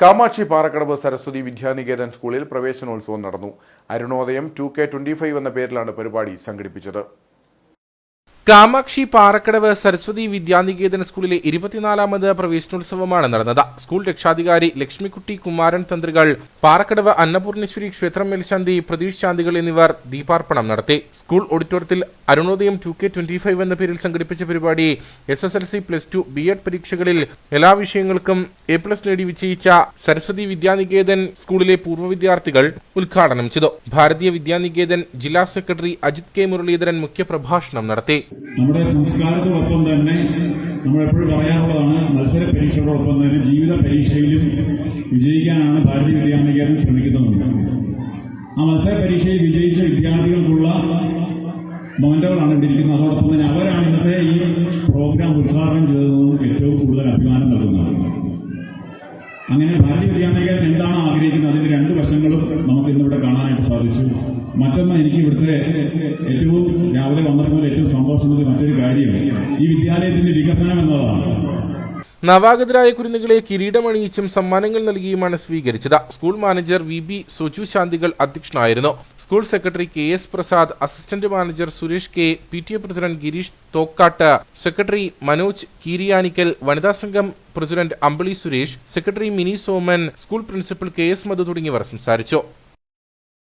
കാമാക്ഷി പാറക്കടവ് സരസ്വതി വിദ്യാനികേതൻ സ്കൂളിൽ പ്രവേശനോത്സവം നടന്നു. Arunodayam two K twenty five എന്ന പേരിലാണ് പരിപാടി സംഘടിപ്പിച്ചത്. കാമാക്ഷി പാറക്കടവ് സരസ്വതി വിദ്യാനികേതൻ സ്കൂളിലെ ഇരുപത്തിനാലാമത് പ്രവേശനോത്സവമാണ് നടന്നത്. സ്കൂൾ രക്ഷാധികാരി ലക്ഷ്മിക്കുട്ടി കുമാരൻ തന്ത്രികൾ പാറക്കടവ് അന്നപൂർണേശ്വരി ക്ഷേത്രം മേൽശാന്തി പ്രതീഷ് ശാന്തികൾ എന്നിവർ ദീപാർപ്പണം നടത്തി. സ്കൂൾ ഓഡിറ്റോറിയത്തിൽ Arunodayam two K twenty five എന്ന പേരിൽ സംഘടിപ്പിച്ച പരിപാടി S S L C plus two B Ed പരീക്ഷകളിൽ എല്ലാ വിഷയങ്ങൾക്കും എ പ്ലസ് നേടി വിജയിച്ച സരസ്വതി വിദ്യാനികേതൻ സ്കൂളിലെ പൂർവ വിദ്യാർത്ഥികൾ ഉദ്ഘാടനം ചെയ്തു. ഭാരതീയ വിദ്യാനികേതൻ ജില്ലാ സെക്രട്ടറി അജിത് കെ മുരളീധരൻ മുഖ്യപ്രഭാഷണം നടത്തി. നമ്മുടെ സംസ്കാരത്തോടൊപ്പം തന്നെ നമ്മളെപ്പോഴും പറയാറുള്ളതാണ് മത്സര പരീക്ഷകളോടൊപ്പം തന്നെ ജീവിത പരീക്ഷയിലും വിജയിക്കാനാണ് ഭാരതീയ വിദ്യാനികേതൻ ശ്രമിക്കുന്നത് ആ മത്സര പരീക്ഷയിൽ വിജയിച്ച വിദ്യാർത്ഥികൾക്കുള്ള മോന്റകളാണ് ഇവിടെ ഇരിക്കുന്നത് അതോടൊപ്പം തന്നെ അവരാണ് ഇന്നത്തെ ഈ പ്രോഗ്രാം ഉദ്ഘാടനം ചെയ്തതെന്നും ഏറ്റവും കൂടുതൽ അഭിമാനം നൽകുന്നത് അങ്ങനെ ഭാരതീയ വിദ്യാനികേതൻ എന്താണ് ആഗ്രഹിക്കുന്നത്? അതിന്റെ രണ്ട് വശങ്ങളും നമുക്ക് ഇന്നിവിടെ കാണാനായിട്ട് സാധിച്ചു. മറ്റൊന്ന് എനിക്ക് ഇവിടുത്തെ ഏറ്റവും രാവിലെ വന്നപ്പോൾ വിദ്യാലയത്തിന്റെ വികസനം എന്നതാണ് നവാഗതരായ കുരുന്നുകളെ കിരീടമണിയിച്ചും സമ്മാനങ്ങൾ നൽകിയുമാണ് സ്വീകരിച്ചത്. School manager V B Suju ശാന്തികൾ അധ്യക്ഷനായിരുന്നു. School secretary K S Prasad assistant manager Suresh K P T A president Girish Thokkattu secretary Manoj Keeriyanickal വനിതാ സംഘം president Ambili Suresh secretary Mini Soman school principal K S Madhu തുടങ്ങിയവർ സംസാരിച്ചു.